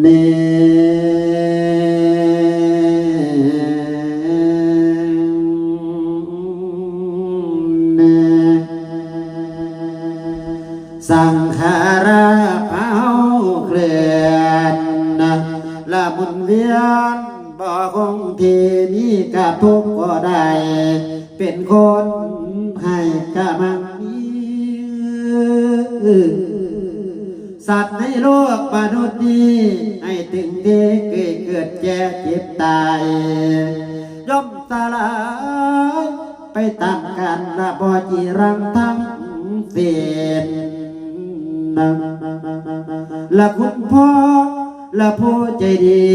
เนสังขาราเผาเคลื่อนละบุญเวียนบ่คงทีมีกับทุกข์ก็ได้ เป็นคนให้กะมังมี สัตว์ในโลกมนุษย์นี้ ให้ถึงที่เกิดเกิดแก่เจ็บตาย ย่อมสลายไปตามกันละบอจีรังทั้งเสียนละคุณพ่อละผู้ใจดี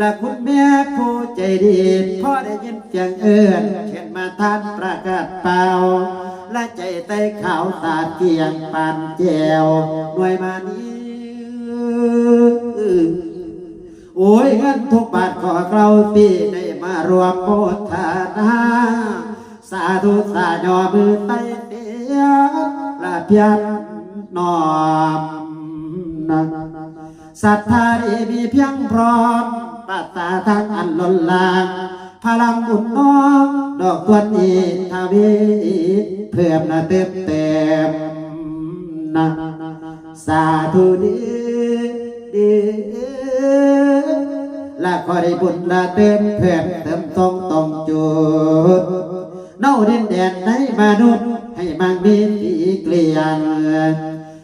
ละคุณแม่ผู้ใจดีพ่อได้ยินเสียงเอื้อนเขียนมาทานประกาศเป่า ละใจใต้ขาวตาเกียงปานแจวหน่วยมานี้โอ้ยเงินทุกบาทขอเราที่ได้มารวมโมทนาสาธุสายอมือไต้เตียละเพียรนอมนะศรัทธาดีมีเพียงพร้อมปัตตาทางอันล้นลาง พลังบุญน้อมดอกตัวนี้ทวีเพิ่มนะเต็มเต็มนะสาธุดีดีและขอได้บุญละเต็มเพิ่มเติมตรงตรงจุดเน่าดินแดนในมนุษย์ให้บางมีสีเกลียง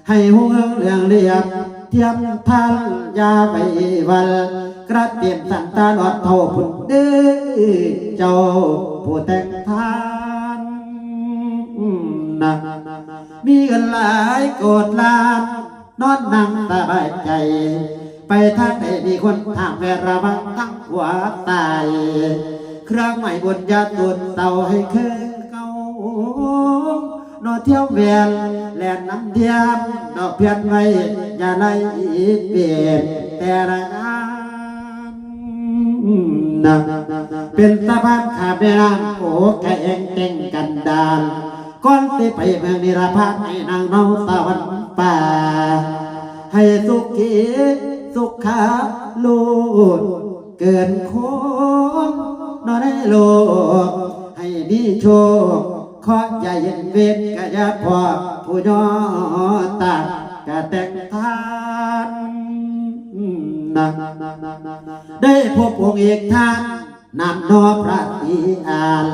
ให้หัวเรื่องเรียบ เทียมทันยาไปวันกระเตียมสันตาลอดเท่าพุ่นเด้อเจ้าผู้แต่งทานนะมีเงินหลายโกดลานนอนนั่งสบายใจ ไปทางไหนมีคนถามแวระวังทั้งหัวตาย เครื่องใหม่บนยาตุนเตาให้เคย นอเที่ยวแวนแลนน้ำเทียมดอกเพียนไว้อย่าไล่เปลี่ยนแต่ละงานนะเป็นสะพานขาบแม่น้ำโอ้แข่งเต่งกันดานก่อนสิไปเมืองนิรพัฒน์ให้นางเมาตะวันป่า ให้สุขีสุขขาลูดเกินโคนนอนในโลกให้มีโชค ขออย่เย็นเวทกะยาพอผู้ยอตากกะแต่งทานนะได้พบองค์เอกทานนำนอพระอีอาน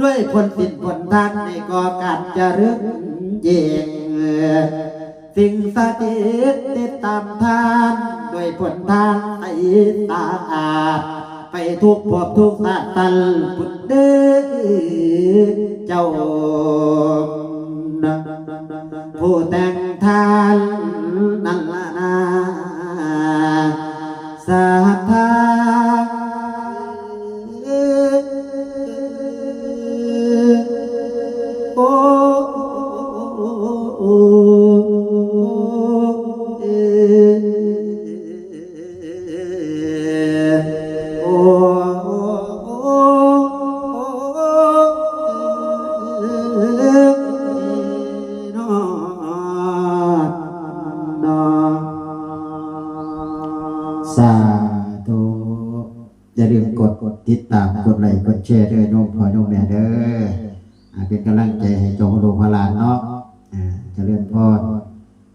ด้วยผลสินผลทานในก่อการจะรึกเย่งสิ่งสถิตติดตามทาน ด้วยผลทานไอตาอาบ ไปทุกพบทุกชาตันพุทธเดเจ้าผู้แต่งทาน สาธุอย่าลืมกดกดติดตามกดไลค์กดแชร์ด้วยน้องพ่อน้องแม่เด้อเป็นกำลังใจให้เจ้าโลพลานเนาะจะเลื่นพ่อ